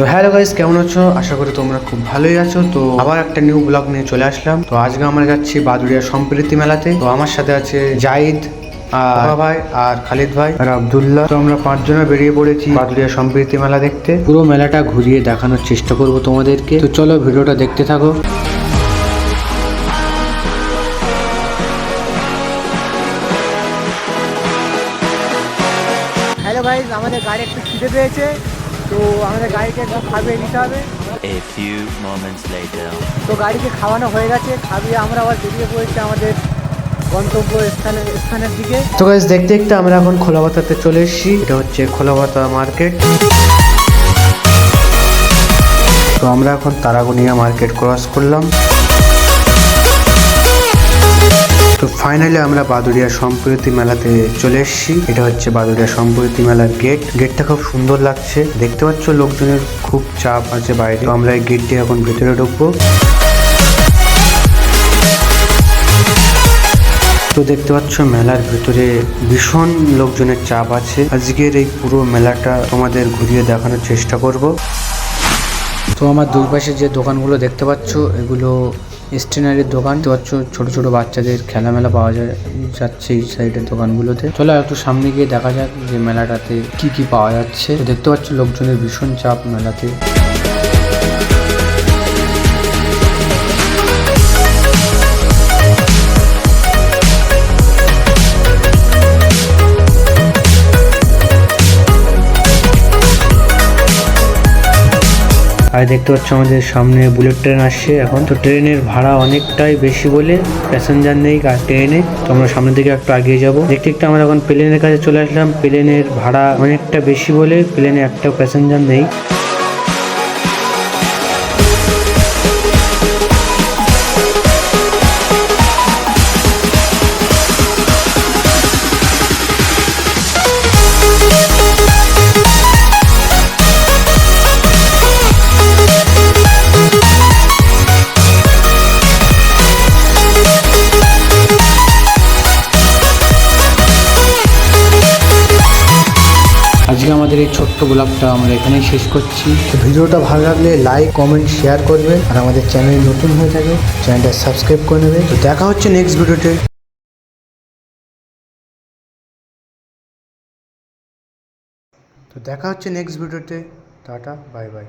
তো hello guys কেমন আছো? আশা করি তোমরা খুব ভালোই আছো। তো আবার একটা নিউ ব্লগ নিয়ে চলে আসলাম। তো আজকে আমরা যাচ্ছি বাদুড়িয়া সম্প্রীতি মেলাতে। তো আমার সাথে আছে জাইদ আর ভাই আর খালিদ ভাই আর আব্দুল্লাহ। তো আমরা পাঁচজনে বেরিয়ে পড়েছি বাদুড়িয়া সম্প্রীতি মেলা দেখতে। পুরো মেলাটা ঘুরিয়ে দেখানোর চেষ্টা করব তোমাদেরকে। তো চলো ভিডিওটা দেখতে থাকো। হ্যালো ভাই আমাদের গাড়ি একটু খিদে পেয়েছে তো আমাদের গাড়িকে একটু খাবিয়ে নিতে হবে। A few moments later. তো গাড়িকে খাওয়ানো হয়ে গেছে খাবিয়ে আমরা আবার বেরিয়ে পড়েছি আমাদের গন্তব্য স্থানের স্থানের দিকে। তো গাইস দেখতে দেখতে আমরা এখন খোলাবাতাতে চলে এসেছি। এটা হচ্ছে খোলাবাতা মার্কেট। তো আমরা এখন তারাগুনিয়া মার্কেট ক্রস করলাম। তো ফাইনালি আমরা বাদুড়িয়া সম্প্রীতি মেলাতে চলে এসেছি। এটা হচ্ছে বাদুড়িয়া সম্প্রীতি মেলার গেট গেটটা খুব সুন্দর লাগছে। দেখতে পাচ্ছ লোকজনের খুব চাপ আছে বাইরে। তো আমরা এই গেট দিয়ে এখন ভেতরে ঢুকবো। তো দেখতে পাচ্ছ মেলার ভিতরে ভীষণ লোকজনের চাপ আছে। আজকের এই পুরো মেলাটা তোমাদের ঘুরিয়ে দেখানোর চেষ্টা করব। তো আমার দুই পাশে যে দোকানগুলো দেখতে পাচ্ছ, এগুলো স্টেনারির দোকান। দেখতে পাচ্ছ ছোট ছোট বাচ্চাদের খেলা মেলা পাওয়া যায়, যাচ্ছে এই সাইডের দোকানগুলোতে। চলো একটু সামনে গিয়ে দেখা যাক যে মেলাটাতে কি কি পাওয়া যাচ্ছে। দেখতে পাচ্ছ লোকজনের ভীষণ চাপ মেলাতে। আর দেখতে পাচ্ছ আমাদের সামনে বুলেট ট্রেন আসছে। এখন তো ট্রেনের ভাড়া অনেকটাই বেশি বলে প্যাসেঞ্জার নেই আর ট্রেনে তো আমরা সামনের দিকে একটু আগিয়ে যাব। দেখতে দেখতে আমরা এখন প্লেনের কাছে চলে আসলাম। প্লেনের ভাড়া অনেকটা বেশি বলে প্লেনে একটা প্যাসেঞ্জার নেই। আজকে আমাদের এই ছোট্ট গোলাপটা আমরা এখানেই শেষ করছি। ভিডিওটা ভালো লাগলে লাইক কমেন্ট শেয়ার করবে আর আমাদের চ্যানেল নতুন হয়ে থাকে চ্যানেলটা সাবস্ক্রাইব করে নেবে। তো দেখা হচ্ছে নেক্সট ভিডিওতে তো দেখা হচ্ছে নেক্সট ভিডিওতে টাটা বাই বাই